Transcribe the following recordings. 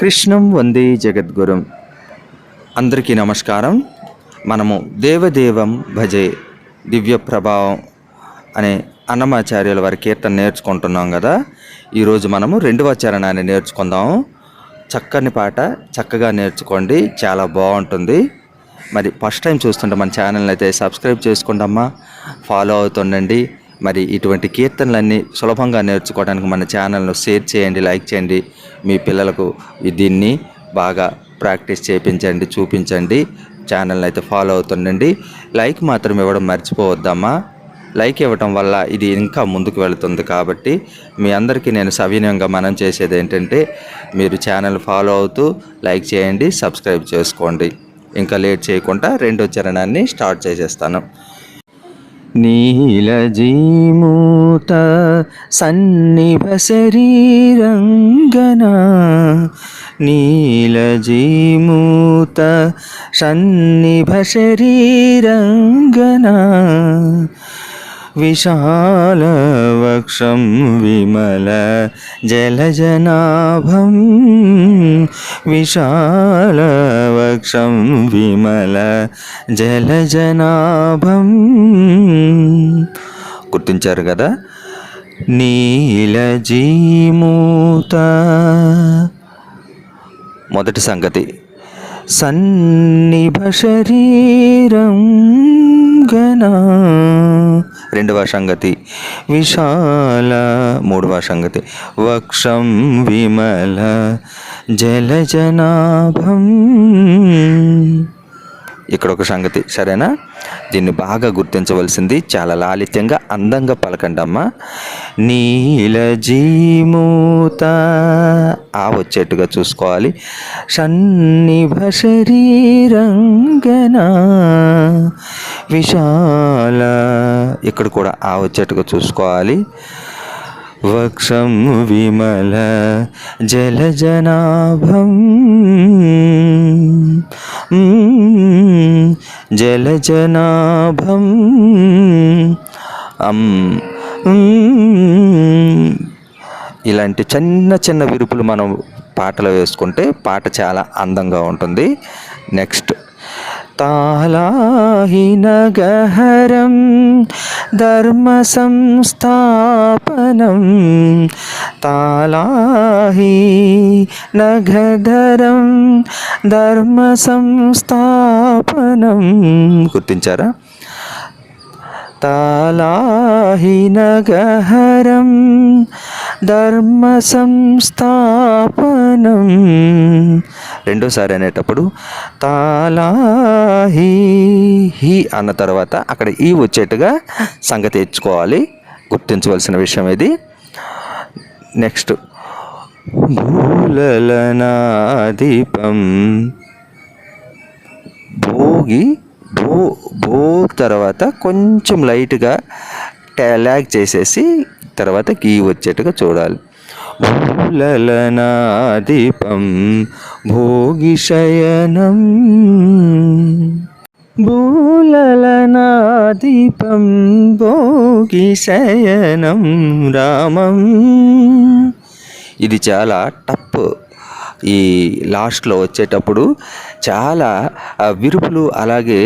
కృష్ణం వందే జగద్గురుం. అందరికీ నమస్కారం. మనము దేవదేవం భజే దివ్య ప్రభావం అనే అన్నమాచార్యుల వారి కీర్తన నేర్చుకుంటున్నాం కదా. ఈరోజు మనము రెండవ చరణాన్ని నేర్చుకుందాము చక్కని పాట చక్కగా నేర్చుకోండి చాలా బాగుంటుంది. మరి ఫస్ట్ టైం చూస్తుంటే మన ఛానల్ని అయితే సబ్స్క్రైబ్ చేసుకోండమ్మా ఫాలో అవుతుండండి. మరి ఇటువంటి కీర్తనలన్నీ సులభంగా నేర్చుకోవడానికి మన ఛానల్ను షేర్ చేయండి లైక్ చేయండి. మీ పిల్లలకు దీన్ని బాగా ప్రాక్టీస్ చేయించండి చూపించండి. ఛానల్ని అయితే ఫాలో అవుతుండండి. లైక్ మాత్రం ఇవ్వడం మర్చిపోవద్దమ్మా. లైక్ ఇవ్వటం వల్ల ఇది ఇంకా ముందుకు వెళుతుంది కాబట్టి మీ అందరికీ నేను సవినయంగా మనం చేసేది ఏంటంటే మీరు ఛానల్ ఫాలో అవుతూ లైక్ చేయండి సబ్స్క్రైబ్ చేసుకోండి. ఇంకా లేట్ చేయకుండా రెండో చరణాన్ని స్టార్ట్ చేసేస్తాను. నీలజీమూత సన్నిభ శరీరంగన నీలజీమూత సన్నిభ శరీరంగన విశాలవక్షం విమల జలజనాభం విశాలవక్షం విమల జలజనాభం గుర్తించారు కదా? నీలజీమూత। మొదటి సంగతి సన్నిభ శరీరం గణ రెండవ సంగతి విశాల. మూడవ సంగతి వక్షం విమల జలజనాభం. ఇక్కడ ఒక సంగతి సరేనా? దీన్ని బాగా గుర్తించవలసింది చాలా లాలిత్యంగా అందంగా పలకండమ్మా. నీలజీమూత ఆ వచ్చేట్టుగా చూసుకోవాలి. సన్నిభ శరీరంగనా. విశాల. ఇక్కడ కూడా ఆ వచ్చేట్టుగా చూసుకోవాలి. వక్షం విమల జలజనాభం జలజనాభం అం ఇలాంటి చిన్న చిన్న విరుపులు మనం పాటలు వేసుకుంటే పాట చాలా అందంగా ఉంటుంది. నెక్స్ట్ తాళాహినగహరం ధర్మ సంస్థాపనం తాళాహి నగధరం ధర్మ సంస్థాపనం గుర్తించారా? తాళాహినగహరం ధర్మ సంస్థాపనం రెండోసారి అనేటప్పుడు తాళాహి హి అన్న తర్వాత అక్కడ ఈ వచ్చేట్టుగా సంగతి తెచ్చుకోవాలి. గుర్తించవలసిన విషయం ఇది. నెక్స్ట్. భూలలనాదీపం భోగి భూ భూ తర్వాత కొంచెం లైట్గా ల్యాగ్ చేసేసి తర్వాత గీ వచ్చేట్టుగా చూడాలి. భూలలనాదీపం భోగిశయనం. భూలలనాదీపం భోగిశయనం రామం. ఇది చాలా టప్ ఈ లాస్ట్లో వచ్చేటప్పుడు చాలా విరుపులు అలాగే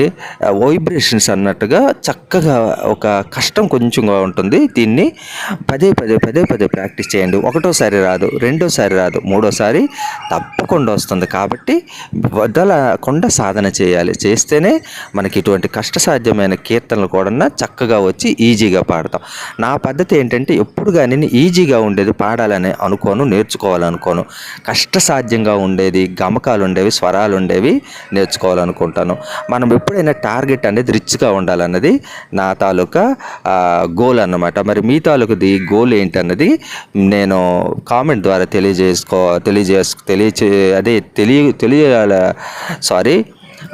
వైబ్రేషన్స్ అన్నట్టుగా చక్కగా ఒక కష్టం కొంచెంగా ఉంటుంది. దీన్ని పదే పదే పదే పదే ప్రాక్టీస్ చేయండి. ఒకటోసారి రాదు రెండోసారి రాదు మూడోసారి తప్పకుండా వస్తుంది. కాబట్టి వదలకుండా సాధన చేయాలి. చేస్తేనే మనకి ఇటువంటి కష్టసాధ్యమైన కీర్తనలు కూడా చక్కగా వచ్చి ఈజీగా పాడతాం. నా పద్ధతి ఏంటంటే ఎప్పుడు కానీ ఈజీగా ఉండేది పాడాలని అనుకోను నేర్చుకోవాలనుకోను. కష్టసాధ్యంగా ఉండేది గమకాలు ఉండేవి స్వరాలు ఉండేవి నేర్చుకోవాలనుకుంటాను. మనం ఎప్పుడైనా టార్గెట్ అనేది రిచ్గా ఉండాలన్నది నా తాలూకా గోల్ అన్నమాట. మరి మీ తాలూకుది గోల్ ఏంటన్నది నేను కామెంట్ ద్వారా తెలియజేసుకో తెలియజేసు తెలియచే అదే తెలియ తెలియాల సారీ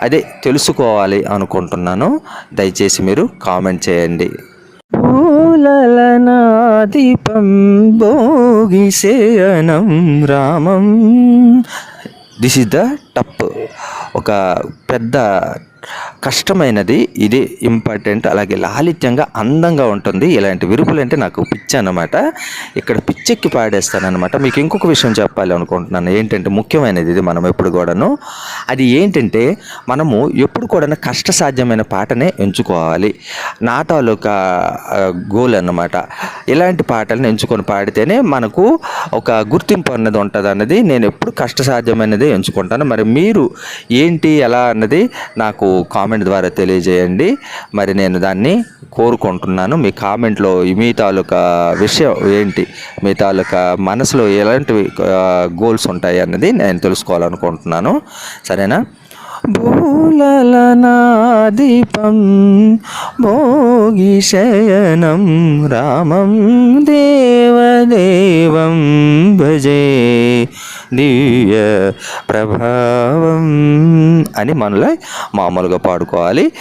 అదే తెలుసుకోవాలి అనుకుంటున్నాను. దయచేసి మీరు కామెంట్ చేయండి. పూలలనాదీపం భోగిశయనం రామం. దిస్ ఇస్ ద టప్ ఒక పెద్ద కష్టమైనది ఇది ఇంపార్టెంట్ అలాగే లాలిత్యంగా అందంగా ఉంటుంది. ఇలాంటి విరుపులు అంటే నాకు పిచ్చి అన్నమాట. ఇక్కడ పిచ్చెక్కి పాడేస్తానమాట మీకు ఇంకొక విషయం చెప్పాలి అనుకుంటున్నాను ఏంటంటే ముఖ్యమైనది ఇది మనం ఎప్పుడు కూడాను. అది ఏంటంటే మనము ఎప్పుడు కూడా కష్టసాధ్యమైన పాటనే ఎంచుకోవాలి. నా తాలూకా గోల్ అన్నమాట. ఇలాంటి పాటలను ఎంచుకొని పాడితేనే మనకు ఒక గుర్తింపు అన్నది ఉంటుంది అన్నది నేను ఎప్పుడు కష్టసాధ్యమైనది ఎంచుకుంటాను. మరి మీరు ఏంటి ఎలా అన్నది నాకు కామెంట్ ద్వారా తెలియజేయండి. మరి నేను దాన్ని కోరుకుంటున్నాను. మీ కామెంట్లో మీ తాలూకా విషయం ఏంటి మీ తాలూకా మనసులో ఎలాంటివి గోల్స్ ఉంటాయి అన్నది నేను తెలుసుకోవాలనుకుంటున్నాను. సరేనా? భూలలనాదీపం భోగి శయనం రామం దేవదేవం భజే దివ్య ప్రభావం అని మనలో మామూలుగా పాడుకోవాలి.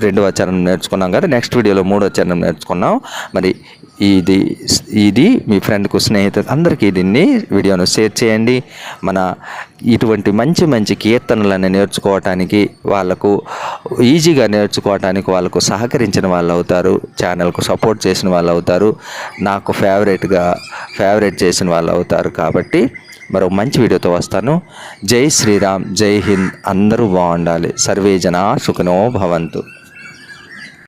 రెండవ చరణం నేర్చుకున్నాం కదా నెక్స్ట్ వీడియోలో మూడో చరణం నేర్చుకున్నాం. మరి ఇది ఇది మీ ఫ్రెండ్కు స్నేహితులు అందరికీ దీన్ని వీడియోను షేర్ చేయండి. మన ఇటువంటి మంచి మంచి కీర్తనలను నేర్చుకోవటానికి వాళ్ళకు ఈజీగా నేర్చుకోవటానికి వాళ్ళకు సహకరించిన వాళ్ళు అవుతారు. ఛానల్కు సపోర్ట్ చేసిన వాళ్ళు అవుతారు. నాకు ఫేవరెట్గా ఫేవరెట్ చేసిన వాళ్ళు అవుతారు కాబట్టి మరో మంచి వీడియోతో వస్తాను. జై శ్రీరామ్ జై హింద్ అందరూ బాగుండాలి. సర్వే జనా సుఖనో భవంతు.